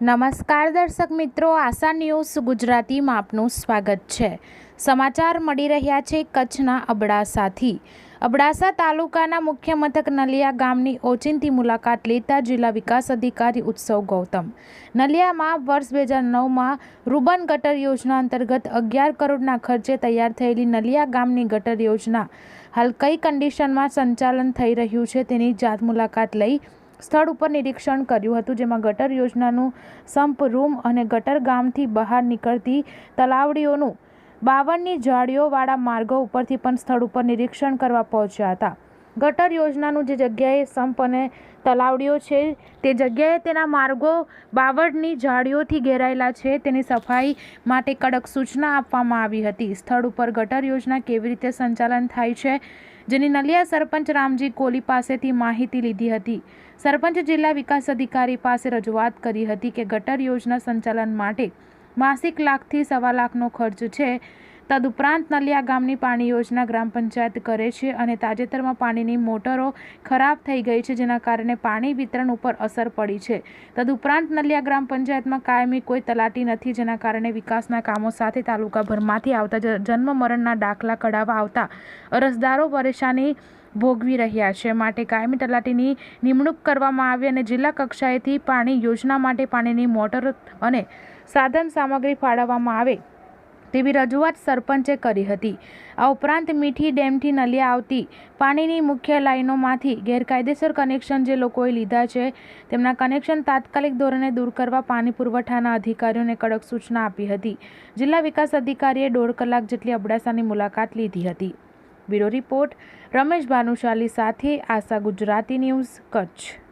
નમસ્કાર દર્શક મિત્રો, આશા ન્યૂઝ ગુજરાતીમાં આપનું સ્વાગત છે. સમાચાર મળી રહ્યા છે કચ્છના અબડાસાથી. અબડાસા તાલુકાના મુખ્ય મથક નલિયા ગામની ઓચિંતી મુલાકાત લેતા જિલ્લા વિકાસ અધિકારી ઉત્સવ ગૌતમ. નલિયામાં વર્ષ બે હજાર નવમાં રૂબન ગટર યોજના અંતર્ગત અગિયાર કરોડના ખર્ચે તૈયાર થયેલી નલિયા ગામની ગટર યોજના હાલ કઈ કન્ડિશનમાં સંચાલન થઈ રહ્યું છે તેની જાત મુલાકાત લઈ સ્થળ ઉપર નિરીક્ષણ કર્યું હતું, જેમાં ગટર યોજનાનું સંપ રૂમ અને ગટર ગામથી બહાર નીકળતી તલાવડીઓનું બાવનની જાળીઓવાળા માર્ગો ઉપરથી પણ સ્થળ ઉપર નિરીક્ષણ કરવા પહોંચ્યા હતા. ગટર યોજનાનું જે જગ્યાએ સંપ અને તલાવડીઓ છે, તે જગ્યાએ તેના માર્ગો બાવળની જાળીઓથી ઘેરાયેલા છે. તેની સફાઈ માટે કડક સૂચના આપવામાં આવી હતી. સ્થળ ઉપર ગટર યોજના કેવી રીતે સંચાલન થાય છે, જેની નલિયા સરપંચ રામજી કોલી પાસેથી માહિતી લીધી હતી. સરપંચ જિલ્લા વિકાસ અધિકારી પાસે રજૂઆત કરી હતી કે ગટર યોજના સંચાલન માટે માસિક લાખથી સવા લાખનો ખર્ચ છે. તદુપરાંત નલિયા ગામની પાણી યોજના ગ્રામ પંચાયત કરે છે અને તાજેતરમાં પાણીની મોટરો ખરાબ થઈ ગઈ છે, જેના કારણે પાણી વિતરણ ઉપર અસર પડી છે. તદુપરાંત નલિયા ગ્રામ પંચાયતમાં કાયમી કોઈ તલાટી નથી, જેના કારણે વિકાસના કામો સાથે તાલુકાભરમાંથી આવતા જન્મ મરણના દાખલા કઢાવવા આવતા અરજદારો પરેશાની ભોગવી રહ્યા છે. માટે કાયમી તલાટીની નિમણૂક કરવામાં આવી અને જિલ્લા કક્ષાએથી પાણી યોજના માટે પાણીની મોટર અને સાધન સામગ્રી ફાળવવામાં આવે તેવી રજૂઆત સરપંચે કરી હતી. આ ઉપરાંત મીઠી ડેમથી નલિયા આવતી પાણીની મુખ્ય લાઈનોમાંથી ગેરકાયદેસર કનેક્શન જે લોકોએ લીધા છે, તેમના કનેક્શન તાત્કાલિક ધોરણે દૂર કરવા પાણી પુરવઠાના અધિકારીઓને કડક સૂચના આપી હતી. જિલ્લા વિકાસ અધિકારીએ દોઢ કલાક જેટલી અબડાસાની મુલાકાત લીધી હતી. બ્યુરો રિપોર્ટ, રમેશ ભાનુશાલી સાથે આશા ગુજરાતી ન્યૂઝ, કચ્છ.